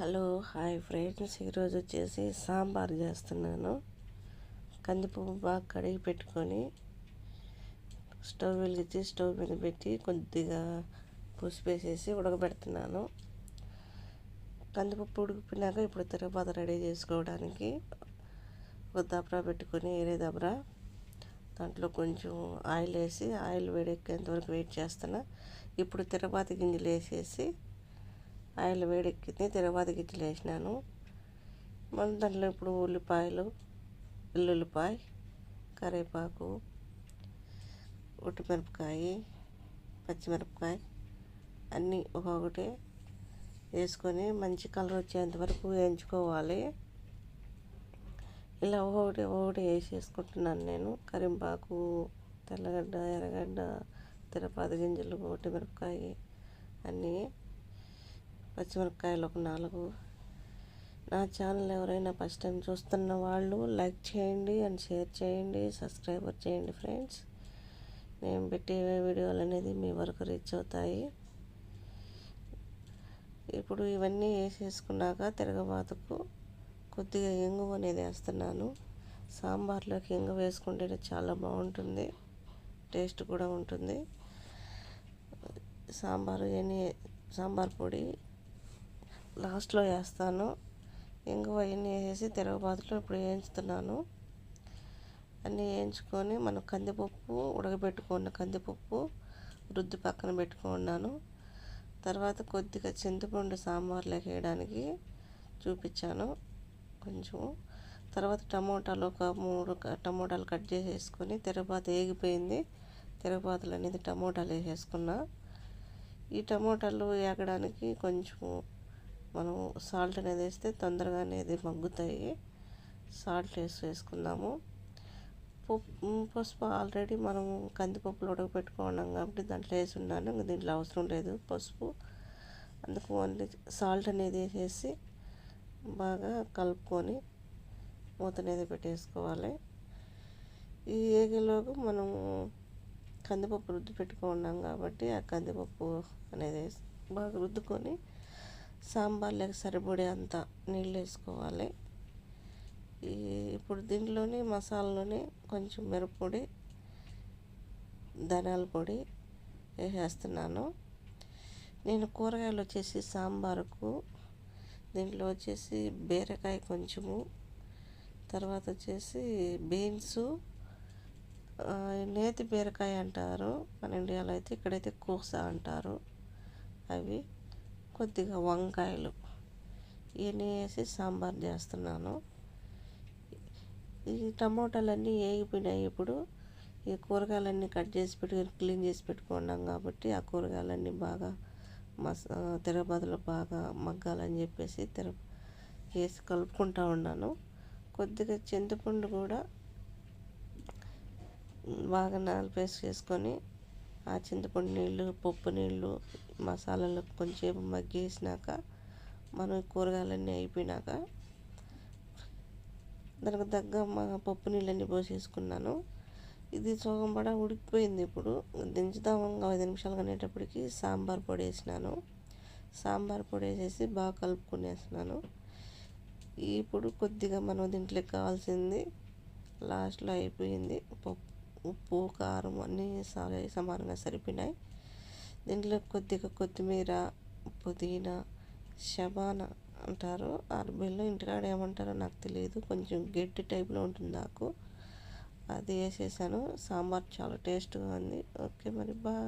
Hello hi friends. ఈరోజు వచ్చేసి సాంబార్ చేస్తున్నాను. కందిపప్పు బాగా కడిగి పెట్టుకొని స్టవ్ వెలిగించి స్టవ్ మీద పెట్టి కొద్దిగా పసుపు వేసేసి ఉడకబెడుతున్నాను. కందిపప్పు ఉడికిపోయినాక ఇప్పుడు తిరగబాత రెడీ చేసుకోవడానికి ఒక దబరా పెట్టుకొని ఏరే దబరా దాంట్లో కొంచెం ఆయిల్ వేసి ఆయిల్ వేడెక్కేంత వరకు వెయిట్ చేస్తున్నా. ఇప్పుడు తిరగబాత గింజలు వేసేసి ఆయిల్ వేడెక్కింది తిరగబాత గింజలు వేసినాను. మనం దాంట్లో ఇప్పుడు ఉల్లిపాయలు వెల్లుల్లిపాయ కరివేపాకు ఉట్టుమిరపకాయ పచ్చిమిరపకాయ అన్నీ ఒక్కొక్కటి వేసుకొని మంచి కలర్ వచ్చేంత వరకు వేయించుకోవాలి. ఇలా ఒకటి ఒకటి వేసేసుకుంటున్నాను నేను. కరింపాకు తెల్లగడ్డ ఎర్రగడ్డ తిరపాతి గింజలు మిరపకాయ అన్నీ పచ్చిమిరపకాయలు ఒక నాలుగు. నా ఛానల్ ఎవరైనా ఫస్ట్ టైం చూస్తున్న వాళ్ళు లైక్ చేయండి అండ్ షేర్ చేయండి సబ్స్క్రైబర్ చేయండి ఫ్రెండ్స్. నేను పెట్టే వీడియోలు అనేది మీ వరకు రీచ్ అవుతాయి. ఇప్పుడు ఇవన్నీ వేసేసుకున్నాక తిరగబాతుకు కొద్దిగా ఎంగు అనేది వేస్తున్నాను. సాంబార్లోకి ఎంగు వేసుకుంటే చాలా బాగుంటుంది టేస్ట్ కూడా ఉంటుంది. సాంబారు ఎన్ని సాంబార్ పొడి లాస్ట్లో వేస్తాను. ఇంగువ అవన్నీ వేసేసి తిరగబాతులో ఇప్పుడు వేయించుతున్నాను. అన్నీ వేయించుకొని మనం కందిపప్పు ఉడకబెట్టుకున్న కందిపప్పు రుద్ది పక్కన పెట్టుకున్నాను. తర్వాత కొద్దిగా చింతపండు సాంబార్లోకి వేయడానికి చూపించాను కొంచెం. తర్వాత టమోటాలు ఒక మూడు టమోటాలు కట్ చేసేసుకొని తిరగబాత వేగిపోయింది. తిరగబాతలు అనేది టమోటాలు వేసేసుకున్నా. ఈ టమోటాలు వేగడానికి కొంచెం మనం సాల్ట్ అనేది వేస్తే తొందరగా అనేది మగ్గుతాయి. సాల్ట్ వేసి వేసుకుందాము. పసుపు ఆల్రెడీ మనం కందిపప్పులు ఉడకపెట్టుకున్నాం కాబట్టి దాంట్లో వేసి ఉన్నాను దీంట్లో అవసరం లేదు పసుపు. అందుకు ఓన్లీ సాల్ట్ అనేది వేసేసి బాగా కలుపుకొని మూత అనేది పెట్టేసుకోవాలి. ఈ ఏగిలోకి మనము కందిపప్పు రుద్ది పెట్టుకున్నాం కాబట్టి ఆ కందిపప్పు అనేది బాగా రుద్దుకొని సాంబార్లకు సరిపడే అంత నీళ్ళు వేసుకోవాలి. ఈ ఇప్పుడు దీంట్లోని మసాలాలోని కొంచెం మిరప్పొడి ధనియాల పొడి వేసేస్తున్నాను. నేను కూరగాయలు వచ్చేసి సాంబారుకు దీంట్లో వచ్చేసి బీరకాయ కొంచెము తర్వాత వచ్చేసి బీన్స్ నేతి బీరకాయ అంటారు. మన ఇండియాలో అయితే ఇక్కడైతే కూస అంటారు అవి. కొద్దిగా వంకాయలు ఇవన్నీ వేసి సాంబార్ చేస్తున్నాను. ఈ టమోటాలన్నీ వేగిపోయినాయి ఇప్పుడు. ఈ కూరగాయలన్నీ కట్ చేసి పెట్టుకొని క్లీన్ చేసి పెట్టుకున్నాం కాబట్టి ఆ కూరగాయలన్నీ బాగా మస తిరగబాదులో బాగా మగ్గాలని చెప్పేసి తిర వేసి కలుపుకుంటా ఉన్నాను. కొద్దిగా చింతపండు కూడా బాగా నాలుపేసి చేసుకొని ఆ చింతపండు నీళ్ళు పప్పు నీళ్ళు మసాలాలు కొంచెంసేపు మగ్గేసినాక మనం కూరగాయలన్నీ అయిపోయినాక దానికి తగ్గ మా పప్పు నీళ్ళన్నీ పోసేసుకున్నాను. ఇది సగం పడ ఉడికిపోయింది ఇప్పుడు. దించుదాం ఐదు నిమిషాలు కనేటప్పటికి సాంబార్ పొడి వేసినాను. సాంబార్ పొడి వేసేసి బాగా కలుపుకునేసినాను ఇప్పుడు కొద్దిగా మనం దీంట్లోకి కావాల్సింది లాస్ట్లో అయిపోయింది పప్పు. ఉప్పు కారం అన్నీ సమానంగా సరిపోయినాయి. దీంట్లో కొద్దిగా కొత్తిమీర పుదీనా షబానా అంటారు. అరబీలో ఇంటికాడ ఏమంటారో నాకు తెలియదు కొంచెం గట్టి టైప్లో ఉంటుంది నాకు అది వేసేసాను. సాంబార్ చాలా టేస్ట్గా ఉంది. ఓకే మరి బాయ్.